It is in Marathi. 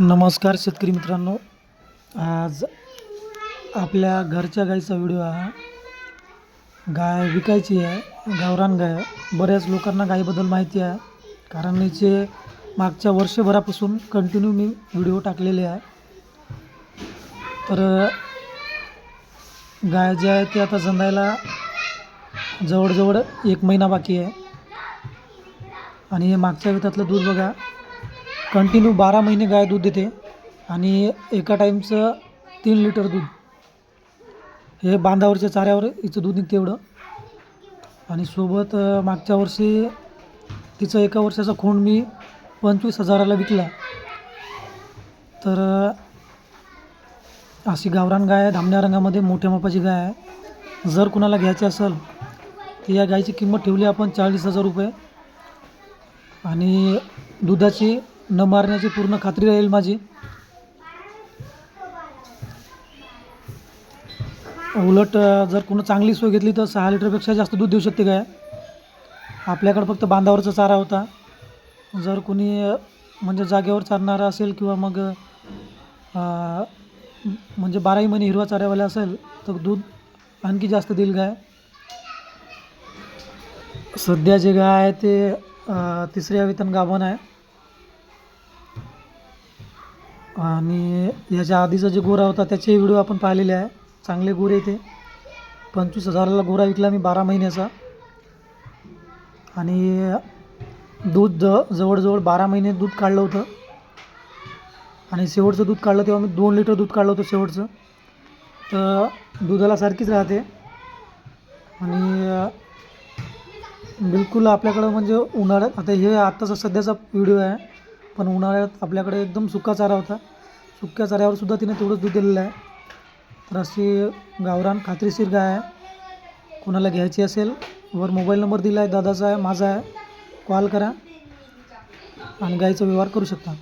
नमस्कार शेतकरी मित्रांनो. आज आपल्या घरच्या गाईचा व्हिडिओ हा गाय विकायची आहे. गावरान गाय बऱ्याच लोकांना गायीबद्दल माहिती आहे. कारण हिचे मागच्या वर्षभरापासून कंटिन्यू मी व्हिडिओ टाकलेले आहे. तर गाय जे आहे ते आता जंदायला जवळजवळ एक महिना बाकी आहे. आणि हे मागच्या वेतातलं दूध बघा. कंटिन्यू बारा महिने गाय दूध देते आणि एका टाईमचं तीन लिटर दूध. हे बांधावरच्या चाऱ्यावर हिचं दूध निघते एवढं. आणि सोबत मागच्या वर्षी तिचं एका वर्षाचा खूण मी पंचवीस हजाराला विकला. तर अशी गावरान गाय आहे धामण्या रंगामध्ये मोठ्या मापाची गाय आहे. जर कुणाला घ्यायची असेल तर या गायची किंमत ठेवली आपण चाळीस हजार रुपये. आणि दुधाची न मारण्याची पूर्ण खात्री राहील माझी. उलट जर कोणी चांगली सोय घेतली तर सहा लिटरपेक्षा जास्त दूध देऊ शकते काय? आपल्याकडं फक्त बांधावरचा चारा होता. जर कोणी म्हणजे जागेवर चालणारा असेल किंवा मग म्हणजे बाराही महिने हिरवा चाऱ्यावाला असेल तर दूध आणखी जास्त देईल गाय सध्या जे गाय आहे ते तिसऱ्या वेतन गाभण आहे. आणि याच्या आधीचा जे गोरा होता त्याचे व्हिडिओ आपण पाहिलेले आहे. चांगले गोरे ते. पंचवीस हजाराला गोरा विकला मी बारा महिन्याचा. आणि दूध ज जवळजवळ बारा महिने दूध काढलं होतं. आणि शेवटचं दूध काढलं तेव्हा मी दोन लिटर दूध काढलं होतं शेवटचं. तर दुधाला सारखीच राहते. आणि बिलकुल आपल्याकडं म्हणजे उन्हाळ्यात आता हे आत्ताचा सध्याचा व्हिडिओ आहे. पण उन्हाळ्यात आपल्याकडे एकदम सुका चारा होता. सुक्या चाऱ्यावर सुद्धा तिने तेवढंच दूध दिलेलं आहे. तर अशी गावरान खात्रीशीर गाय आहे. कोणाला घ्यायची असेल वर मोबाईल नंबर दिला आहे दादाचा आहे माझा आहे कॉल करा आणि गाईचा व्यवहार करू शकता.